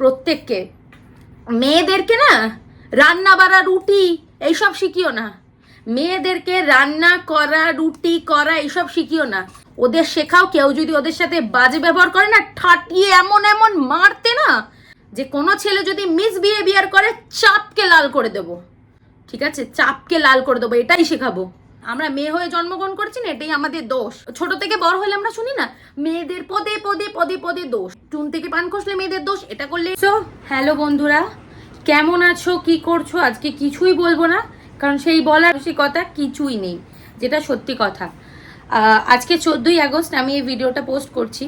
প্রত্যেককে। মেয়েদেরকে না, রান্না বাড়া, রুটি, এইসব শিখিও না। মেয়েদেরকে রান্না করা, রুটি করা, এইসব শিখিও না। ওদের শেখাও কেউ, যদি ওদের সাথে বাজে ব্যবহার করে না, ঠাটিয়ে এমন এমন মারতে না, যে কোনো ছেলে যদি মিস বিহেভিয়ার করে, চাপকে লাল করে দেবো। ঠিক আছে? চাপকে লাল করে দেবো, এটাই শেখাবো। আমরা মেয়ে হয়ে জন্মগ্রহণ করছি না, এটাই আমাদের দোষ। ছোট থেকে বড় হলে আমরা শুনি না, মেয়েদের পদে পদে পদে পদে দোষ। চুন থেকে পান খসলে মেয়েদের দোষ, এটা করলে সো হ্যালো বন্ধুরা, কেমন আছো, কি করছ? আজকে কিছুই বলব না, কারণ সেই বলার কথা কিছুই নেই, যেটা সত্যি কথা। আজকে চোদ্দোই আগস্ট আমি এই ভিডিওটা পোস্ট করছি,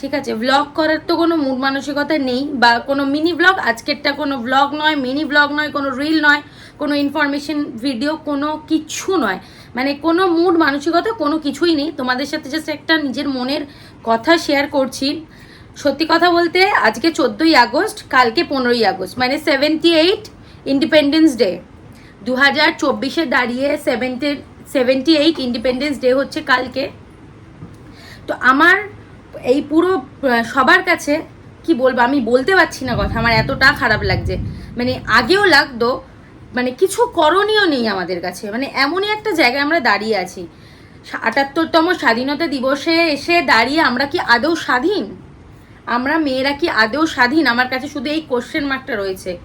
ঠিক আছে? ব্লগ করার তো কোনো মুড মানসিকতা নেই, বা কোনো মিনি ব্লগ আজকেরটা কোনো ব্লগ নয় মিনি ব্লগ নয়, কোনো রিল নয়, কোনো ইনফরমেশন ভিডিও কোনো কিছু নয়। মানে কোনো মুড মানসিকতা কোনো কিছুই নেই। তোমাদের সাথে জাস্ট একটা নিজের মনের কথা শেয়ার করছি। সত্যি কথা বলতে, আজকে চোদ্দোই আগস্ট, কালকে পনেরোই আগস্ট মানে সেভেন্টি এইট ইন্ডিপেন্ডেন্স ডে দু হাজার চব্বিশে দাঁড়িয়ে seventy seventy eight independence day হচ্ছে কালকে। তো আমার এই পুরো সবার কাছে কি বলব, আমি বলতে পারছি না কথা, আমার এতটা খারাপ লাগছে। মানে আগেও লাগতো কিছু করণীয় নেই আমাদের কাছে। মানে এমনই একটা জায়গায় আমরা দাঁড়িয়ে আছি। আটাত্তরতম স্বাধীনতা দিবসে এসে দাঁড়িয়ে আমরা কি আদৌ স্বাধীন? আমরা মেয়েরা কি আদৌ স্বাধীন? আমার কাছে শুধু এই কোশ্চেন মার্কটা রয়েছে।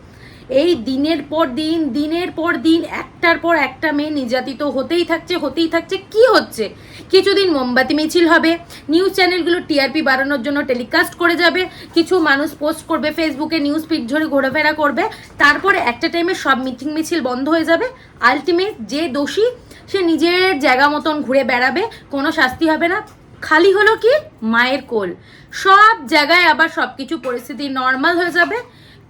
এই দিনের পর দিন, দিনের পর দিন, একটার পর একটা মেয়ে নির্যাতিত হতেই থাকছে হতেই থাকছে, কি হচ্ছে? কিছুদিন মোমবাতি মিছিল হবে নিউজ চ্যানেলগুলো টিআরপি বাড়ানোর জন্য টেলিকাস্ট করে যাবে, কিছু মানুষ পোস্ট করবে ফেসবুকে নিউজ ফিড ধরে ঘোরাফেরা করবে, তারপরে একটা টাইমে সব মিটিং মিছিল বন্ধ হয়ে যাবে আলটিমেট যে দোষী, সে নিজের জায়গা মতন ঘুরে বেড়াবে, কোনো শাস্তি হবে না, খালি হলো কি? মায়ের কোল। সব জায়গায় আবার সব কিছু পরিস্থিতি নর্মাল হয়ে যাবে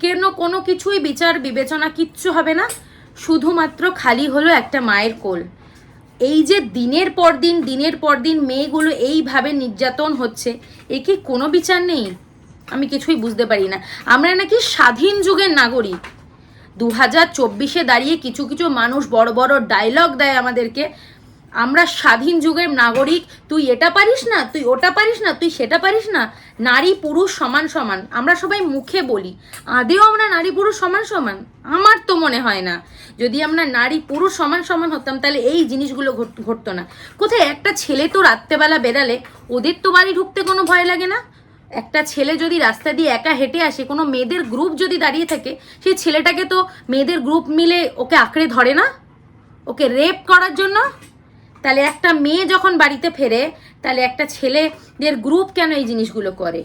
কেন কোনো কিছুই বিচার, বিবেচনা কিচ্ছু হবে না, শুধুমাত্র খালি হলো একটা মায়ের কোল। এই যে দিনের পর দিন, দিনের পর দিন মেয়েগুলো এইভাবে নির্যাতন হচ্ছে, এ কি কোনো বিচার নেই? আমি কিছুই বুঝতে পারি না। আমরা নাকি স্বাধীন যুগের নাগরিক। দু হাজার চব্বিশে দাঁড়িয়ে কিছু কিছু মানুষ বড় বড় ডায়লগ দেয় আমাদেরকে আমরা স্বাধীন যুগের নাগরিক, তুই এটা পারিস না, তুই ওটা পারিস না, তুই সেটা পারিস না। নারী, পুরুষ সমান সমান, আমরা সবাই মুখে বলি। আদেও আমরা নারী, পুরুষ সমান সমান? আমার তো মনে হয় না। যদি আমরা নারী, পুরুষ সমান সমান হতাম, তাহলে এই জিনিসগুলো ঘটতো না। কোথায় একটা ছেলে তো রাত্রেবেলা বেরালে ওদের তো বাড়ি ঢুকতে কোনো ভয় লাগে না? একটা ছেলে যদি রাস্তা দিয়ে একা হেঁটে আসে, কোনো মেয়েদের গ্রুপ যদি দাঁড়িয়ে থাকে, সেই ছেলেটাকে তো মেয়েদের গ্রুপ মিলে ওকে আঁকড়ে ধরে না? ওকে রেপ করার জন্য? তাহলে একটা মেয়ে যখন বাড়িতে ফেরে, তাহলে একটা ছেলেদের গ্রুপ কেন এই জিনিসগুলো করে?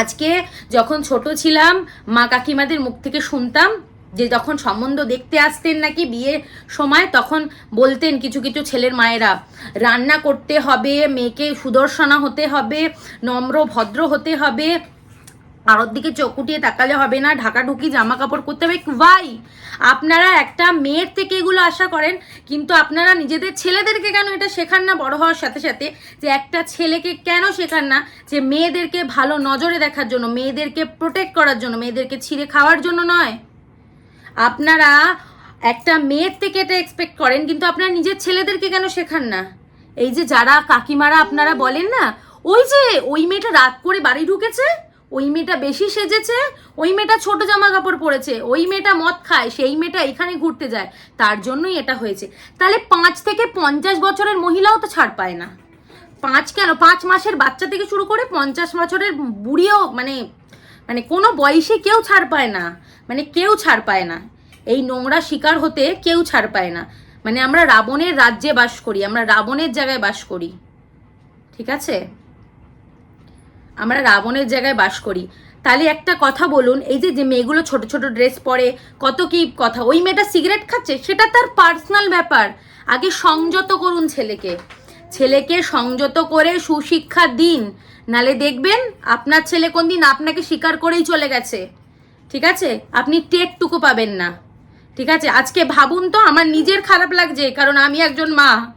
আজকে যখন ছোট ছিলাম, মা কাকিমাদের মুখ থেকে শুনতাম যে যখন সম্বন্ধ দেখতে আসতেন নাকি বিয়ের সময়, তখন বলতেন কিছু কিছু ছেলের মায়েরা, রান্না করতে হবে, মেয়েকে সুদর্শনা হতে হবে, নম্র ভদ্র হতে হবে। কারোর দিকে চোখ উঠিয়ে তাকালে হবে না ঢাকাঢুকি জামা কাপড় করতে হবে। ভাই আপনারা একটা মেয়ের থেকে এগুলো আশা করেন, কিন্তু আপনারা নিজেদের ছেলেদেরকে কেন এটা শেখান না? বড় হওয়ার সাথে সাথে যে একটা ছেলেকে কেন শেখান না? যে মেয়েদেরকে ভালো নজরে দেখার জন্য, মেয়েদেরকে প্রোটেক্ট করার জন্য, মেয়েদেরকে ছিঁড়ে খাওয়ার জন্য নয়। আপনারা একটা মেয়ের থেকে এটা এক্সপেক্ট করেন, কিন্তু আপনারা নিজের ছেলেদেরকে কেন শেখান না? এই যে যারা কাকিমারা আপনারা বলেন না, ওই যে ওই মেয়েটা রাত করে বাড়ি ঢুকেছে? ওই মেয়েটা বেশি সেজেছে, ওই মেয়েটা ছোট জামা কাপড় পরেছে, ওই মেয়েটা মদ খায়, সেই মেয়েটা এখানে ঘুরতে যায়। তার জন্যই এটা হয়েছে। তাহলে পাঁচ থেকে পঞ্চাশ বছরের মহিলাও তো ছাড় পায় না। পাঁচ কেন? পাঁচ মাসের বাচ্চা থেকে শুরু করে পঞ্চাশ বছরের বুড়িও মানে মানে কোনো বয়সে কেউ ছাড় পায় না। মানে কেউ ছাড় পায় না। এই নোংরা শিকার হতে কেউ ছাড় পায় না। মানে আমরা রাবণের রাজ্যে বাস করি, আমরা রাবণের জায়গায় বাস করি। ঠিক আছে? আমরা রাবণের জায়গায় বাস করি। তাহলে একটা কথা বলুন, এই যে যে মেয়েগুলো ছোট ছোট ড্রেস পরে, কত কি কথা, ওই মেয়েটা সিগারেট খাচ্ছে? সেটা তার পার্সোনাল ব্যাপার। আগে সংযত করুন ছেলেকে। ছেলেকে সংযত করে সুশিক্ষা দিন। নালে দেখবেন, আপনার ছেলে কোন দিন আপনাকে স্বীকার করেই চলে গেছে। ঠিক আছে? আপনি টেকটুকু পাবেন না। ঠিক আছে? আজকে ভাবুন তো, আমার নিজের খারাপ লাগছে, কারণ আমি একজন মা।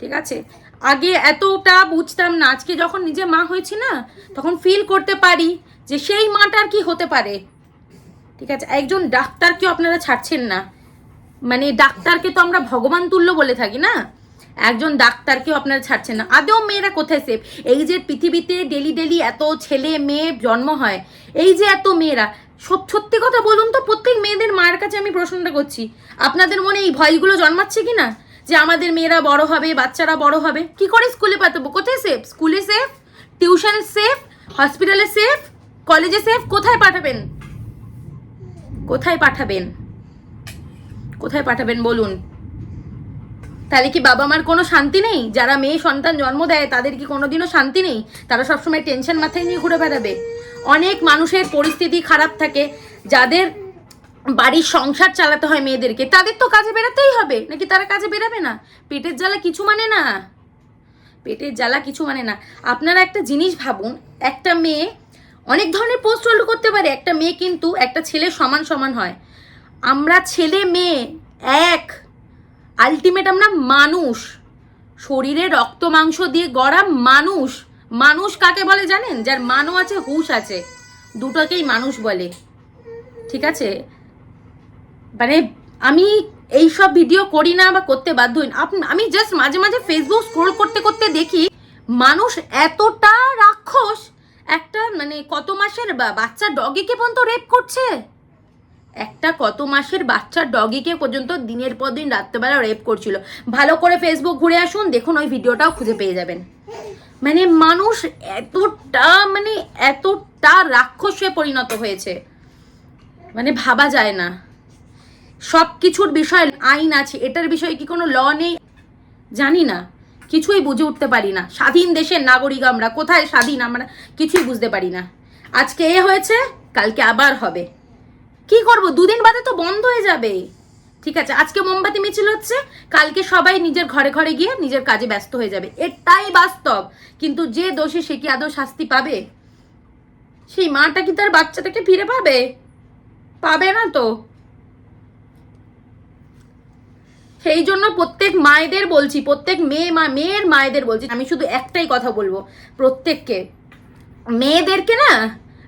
ঠিক আছে? আগে এতটা বুঝতাম না। আজকে যখন নিজে মা হয়েছি না, তখন ফিল করতে পারি যে সেই মাটার কি হতে পারে। ঠিক আছে, একজন ডাক্তারকেও আপনারা ছাড়ছেন না। মানে ডাক্তারকে তো আমরা ভগবান তুল্য বলে থাকি না? একজন ডাক্তারকেও আপনারা ছাড়ছেন না। আদৌ মেয়েরা কোথায় সেফ এই যে পৃথিবীতে ডেলি ডেলি এত ছেলে মেয়ে জন্ম হয়, এই যে এত মেয়েরা, সব সত্যি কথা বলুন তো, প্রত্যেক মেয়েদের মায়ের কাছে আমি প্রশ্নটা করছি। আপনাদের মনে এই ভয়গুলো জন্মাচ্ছে কি না যে আমাদের মেয়েরা বড় হবে, বাচ্চারা বড় হবে। কি করে স্কুলে পাঠাবো? কোথায় সেফ স্কুলে সেফ টিউশন সেফ হসপিটালে সেফ কলেজে সেফ কোথায় পাঠাবেন? কোথায় পাঠাবেন? কোথায় পাঠাবেন বলুন? তাহলে কি বাবা মার কোনো শান্তি নেই? যারা মেয়ে সন্তান জন্ম দেয়, তাদের কি কোনোদিনও শান্তি নেই? তারা সবসময় টেনশন মাথায় নিয়ে ঘুরে বেড়াবে। অনেক মানুষের পরিস্থিতি খারাপ থাকে। যাদের বাড়ির সংসার চালাতে হয় মেয়েদেরকে, তাদের তো কাজে বেরাতেই হবে, নাকি তারা কাজে বেরাবে না? পেটের জ্বালা কিছু মানে না। পেটের জ্বালা কিছু মানে না। আপনারা একটা জিনিস ভাবুন, একটা মেয়ে, অনেক ধরনের পোস্ট হোল্ড করতে পারে, একটা মেয়ে কিন্তু একটা ছেলে সমান সমান হয়। আমরা ছেলে মেয়ে, এক আলটিমেট আমরা মানুষ। শরীরে রক্ত মাংস দিয়ে গড়া মানুষ। মানুষ কাকে বলে জানেন? যার মানও আছে, হুশ আছে। দুটোকেই মানুষ বলে। ঠিক আছে? মানে আমি এই সব ভিডিও করি না বা করতে বাধ্য হই না। আমি জাস্ট মাঝে মাঝে ফেসবুক স্ক্রোল করতে করতে দেখি মানুষ এতটা রাক্ষস, একটা মানে কত মাসের বাচ্চা ডগিকে পর্যন্ত রেপ করছে? একটা কত মাসের বাচ্চা ডগিকে পর্যন্ত দিনের পর দিন রাত্রেবেলা রেপ করছিল। ভালো করে ফেসবুক ঘুরে আসুন, দেখুন ওই ভিডিওটাও খুঁজে পেয়ে যাবেন। মানে মানুষ এতটা মানে এতটা রাক্ষসে পরিণত হয়েছে। মানে ভাবা যায় না। সব কিছুর বিষয় আইন আছে, এটার বিষয়ে কি কোনো ল নেই? জানি না, কিছুই বুঝে উঠতে পারি না। স্বাধীন দেশের নাগরিক আমরা, কোথায় স্বাধীন আমরা কিছুই বুঝতে পারি না। আজকে এ হয়েছে, কালকে আবার হবে। কি করব? দুদিন বাদে তো বন্ধ হয়ে যাবে। ঠিক আছে, আজকে মোমবাতি মিছিল হচ্ছে, কালকে সবাই নিজের ঘরে ঘরে গিয়ে নিজের কাজে ব্যস্ত হয়ে যাবে। এটাই বাস্তব। কিন্তু যে দোষী সে কি আদৌ শাস্তি পাবে? সেই মাটা কি তার বাচ্চাটাকে ফিরে পাবে? পাবে না তো। সেই জন্য প্রত্যেক মায়েদের বলছি, প্রত্যেক মেয়ে মা, মেয়ের মায়েদের বলছি, আমি শুধু একটাই কথা বলব, প্রত্যেককে। মেয়েদেরকে না,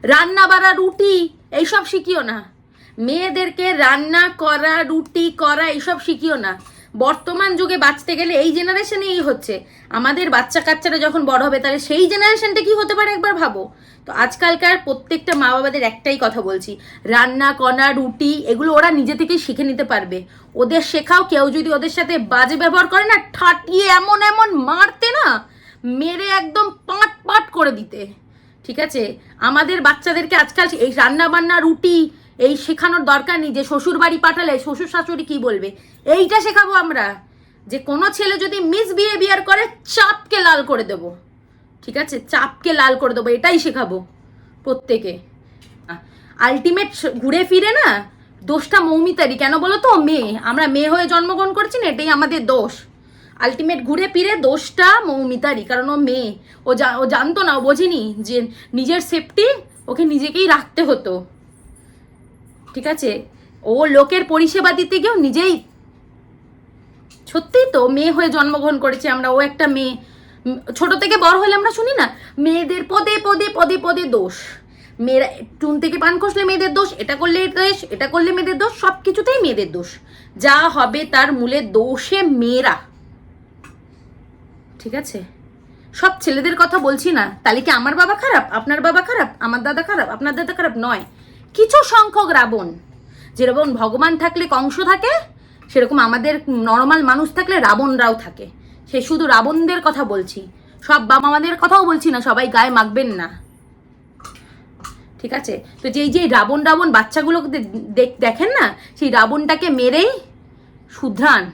রান্না বাড়া রুটি, এইসব শিখিও না। মেয়েদেরকে রান্না করা, রুটি করা, এইসব শিখিও না। বর্তমান যুগে বাঁচতে গেলে এই জেনারেশনেই হচ্ছে। আমাদের বাচ্চা কাচ্চারা যখন বড় হবে, তাহলে সেই জেনারেশনটা কি হতে পারে একবার ভাবো। তো আজকালকার প্রত্যেকটা মা বাবাদের একটাই কথা বলছি, রান্না করা রুটি, এগুলো ওরা নিজে থেকেই শিখে নিতে পারবে। ওদের শেখাও কেউ যদি ওদের সাথে বাজে ব্যবহার করে না, ঠাটিয়ে এমন এমন মারতে না, মেরে একদম পাট পাট করে দিতে। ঠিক আছে? আমাদের বাচ্চাদেরকে আজকাল এই রান্না বান্না রুটি এই শেখানোর দরকার নেই যে শ্বশুর বাড়ি পাঠালে শ্বশুর শাশুড়ি কি বলবে? এইটা শেখাবো আমরা। যে কোনো ছেলে যদি মিস বিহেভিয়ার করে, চাপকে লাল করে দেব। ঠিক আছে? চাপকে লাল করে দেবো, এটাই শেখাবো প্রত্যেকে। আলটিমেট ঘুরে ফিরে না, দোষটা মৌমিতারই। কেন বলো তো? মেয়ে। আমরা মেয়ে হয়ে জন্মগ্রহণ করছি না, এটাই আমাদের দোষ। আলটিমেট ঘুরে ফিরে দোষটা মৌমিতারই, কারণ ও মেয়ে। ও ও জানতো না, ও বোঝেনি যে নিজের সেফটি ওকে নিজেকেই রাখতে হতো। ঠিক আছে? ও লোকের পরিষেবা দিতে গিয়েও নিজেই সত্যিই তো মেয়ে হয়ে জন্মগ্রহণ করেছে আমরা, ও একটা মেয়ে। ছোট থেকে বড় হলে আমরা শুনি না? মেয়েদের পদে পদে পদে পদে দোষ। মেয়েরা চুন থেকে পান খসলে মেয়েদের দোষ, এটা করলে দোষ এটা করলে মেয়েদের দোষ, সব কিছুতেই মেয়েদের দোষ। যা হবে তার মূলে দোষে মেয়েরা। ঠিক আছে? সব ছেলেদের কথা বলছি না। তাহলে কি আমার বাবা খারাপ? আপনার বাবা খারাপ? আমার দাদা খারাপ? আপনার দাদা খারাপ? নয়। কিছু সংখ্যক রাবণ। যেরকম ভগবান থাকলে কংস থাকে, সেরকম আমাদের নর্মাল মানুষ থাকলে রাবণরাও থাকে। সে শুধু রাবণদের কথা বলছি। সব বাবা মাদের কথাও বলছি না, সবাই গায়ে মাখবেন না। ঠিক আছে? তো যেই যে রাবণ রাবণ দেখ- দেখেন না, সেই রাবণটাকে মেরেই শুধরান।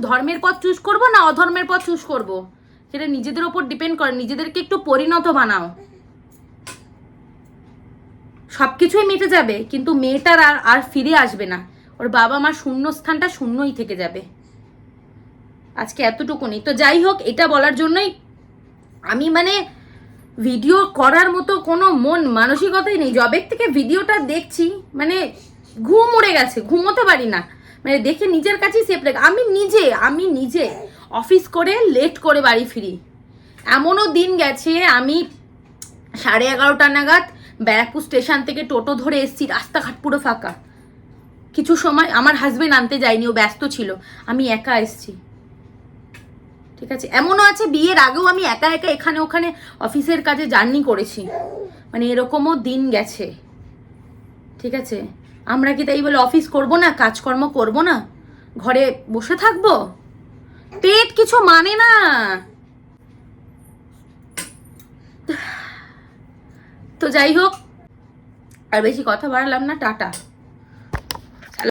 ধর্মের পথ চুজ করব না অধর্মের পথ চুজ করব? সেটা নিজেদের ওপর ডিপেন্ড করে। নিজেদেরকে একটু পরিণত বানাও। সব কিছুই মিটে যাবে, কিন্তু মেয়েটার আর আর ফিরে আসবে না। ওর বাবা মার শূন্য স্থানটা শূন্যই থেকে যাবে। আজকে এতটুকুনি। তো যাই হোক, এটা বলার জন্যই আমি মানে ভিডিও করার মতো কোনো মন, মানসিকতাই নেই। জবের থেকে ভিডিওটা দেখছি মানে ঘুম উড়ে গেছে, ঘুমোতে পারি না। মানে দেখে নিজের কাছেই সেফ লাগে। আমি নিজে আমি নিজে অফিস করে লেট করে বাড়ি ফিরি। এমনও দিন গেছে, আমি সাড়ে এগারোটা নাগাদ ব্যারাকপুর স্টেশন থেকে টোটো ধরে এসেছি, রাস্তাঘাট পুরো ফাঁকা। কিছু সময় আমার হাজবেন্ড আনতে যায়নি, ও ব্যস্ত ছিল, আমি একা এসেছি। ঠিক আছে? এমনও আছে বিয়ের আগেও আমি একা একা এখানে ওখানে অফিসের কাজে জার্নি করেছি। মানে এরকমও দিন গেছে। ঠিক আছে? আমরা কি তাই বলে অফিস করব না, কাজকর্ম করব না? ঘরে বসে থাকব? পেট কিছু মানে না। তো যাই হোক আর বেশি কথা বাড়ালাম না টাটা।